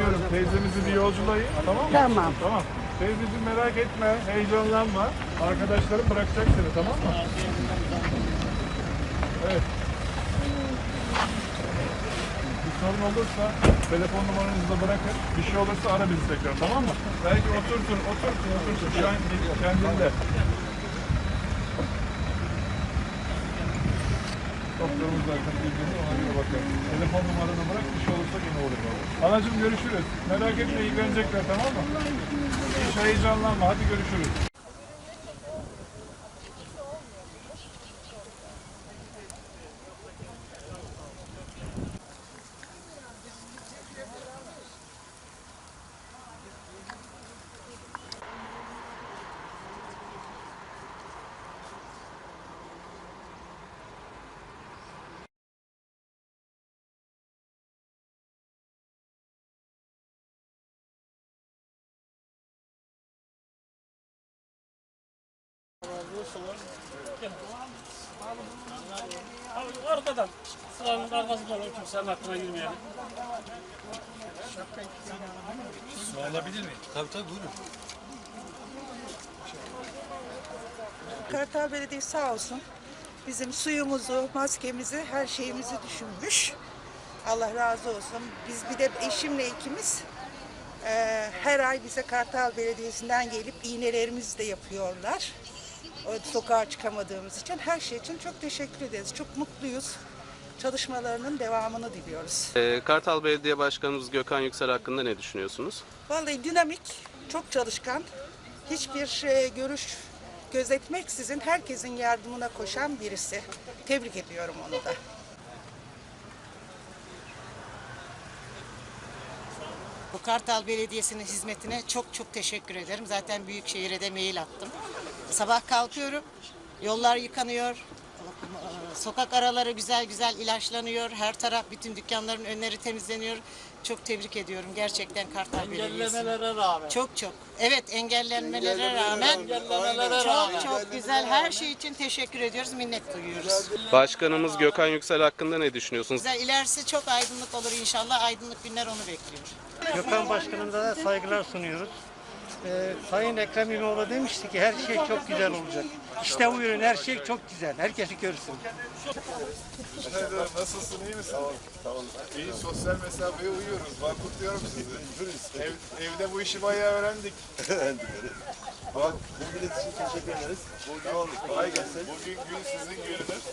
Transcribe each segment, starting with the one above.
iniyorum. Teyzemizi bir yolculayın. Tamam mı? Tamam. Tamam. Teyzeciğim merak etme, heyecanlanma. Arkadaşlarım bırakacak seni tamam mı? Evet. Bir sorun olursa telefon numaranızı da bırakın. Bir şey olursa ara bizi tekrar tamam mı? Belki oturtun, oturtun, oturtun. Şu an kendinde. Doktorumuz zaten bildiğini ona göre bakalım. Telefon numaranı bırak bir şey olursa yine olur. Anacığım görüşürüz. Merak etme ilgilenecekler tamam mı? Hiç heyecanlanma hadi görüşürüz. Abi arkadan, sıranın arkasından o kimsenin aklına girmeyelim. Su alabilir miyim? Tabii tabii buyurun. Kartal Belediyesi sağ olsun bizim suyumuzu, maskemizi, her şeyimizi düşünmüş. Allah razı olsun. Biz bir de eşimle ikimiz eee, her ay bize Kartal Belediyesi'nden gelip iğnelerimizi de yapıyorlar. O sokağa çıkamadığımız için her şey için çok teşekkür ederiz. Çok mutluyuz. Çalışmalarının devamını diliyoruz. Ee, Kartal Belediye Başkanımız Gökhan Yüksel hakkında ne düşünüyorsunuz? Vallahi dinamik, çok çalışkan, hiçbir şey, görüş gözetmeksizin herkesin yardımına koşan birisi. Tebrik ediyorum onu da. Bu Kartal Belediyesi'nin hizmetine çok çok teşekkür ederim. Zaten Büyükşehir'e de mail attım. Sabah kalkıyorum, yollar yıkanıyor, sokak araları güzel güzel ilaçlanıyor. Her taraf, bütün dükkanların önleri temizleniyor. Çok tebrik ediyorum gerçekten Kartal Belediyesi'ni. Engellemelere rağmen. Çok çok. Evet engellenmelere rağmen Engellemelere rağmen. çok çok güzel her şey için teşekkür ediyoruz, minnet duyuyoruz. Başkanımız Gökhan Yüksel hakkında ne düşünüyorsunuz? Güzel ilerisi çok aydınlık olur inşallah. Aydınlık günler onu bekliyor. Gökhan Başkanımıza da saygılar sunuyoruz. Ee, Sayın Ekrem İmamoğlu demişti ki her şey çok güzel olacak. İşte buyurun her şey çok güzel. Herkesi görsün. Efendim nasılsın iyi misin? Tamam, tamam. İyi sosyal mesafeye uyuyoruz. Ben kutluyorum sizi. Ev, evde bu işi bayağı öğrendik. Bak, Bu bilet için teşekkür ederiz. bugün, kolay gelsin. Bugün gün sizin gününüz.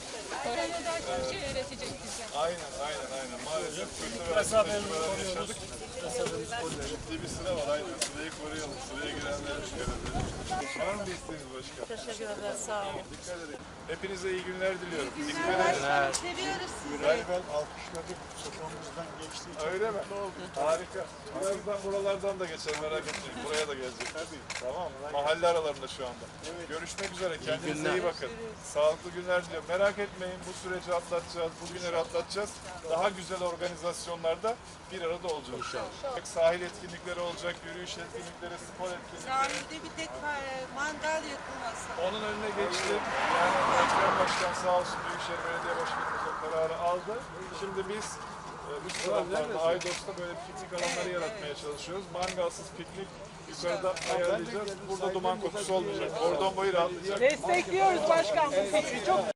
Koronadan çok şey öğretecek bize. Aynen, aynen, aynen. Maalesef ve tecrübeler yaşadık. Ciddi bir sıra var, aynen. Sırayı koruyalım. Var mı bir isteğiniz başka? Teşekkür ederiz, sağ olun. Dikkat edin. Hepinize iyi günler diliyorum. Dikkat edin. Seviyoruz sizi. Ben alkışladık sokağımızdan geçti. Öyle mi? Harika. Birazdan buralardan da geçer merak etmeyin. Buraya da gelecek. Tamam. Mahalle aralarında şu anda. Görüşmek üzere. Kendinize iyi bakın. Sağlıklı günler diliyorum. Merak etmeyin. Bu süreci atlatacağız. Bu günleri atlatacağız. Daha güzel organizasyonlarda bir arada olacağız. İnşallah. Sahil etkinlikleri olacak, yürüyüş etkinlikleri, spor etkinlikleri. Sahilde bir tek mangal yakılması. Onun önüne geçti. Yani Ekrem Başkan sağ olsun Büyükşehir Belediye Başkanımız o kararı aldı. Şimdi biz e, üst taraflarda Aydos'ta böyle piknik alanları yaratmaya çalışıyoruz. Mangalsız piknik yukarıda ayarlayacağız. Burada duman kokusu olmayacak. Kordon boyu rahatlayacak. Destekliyoruz başkan bu fikri. Çok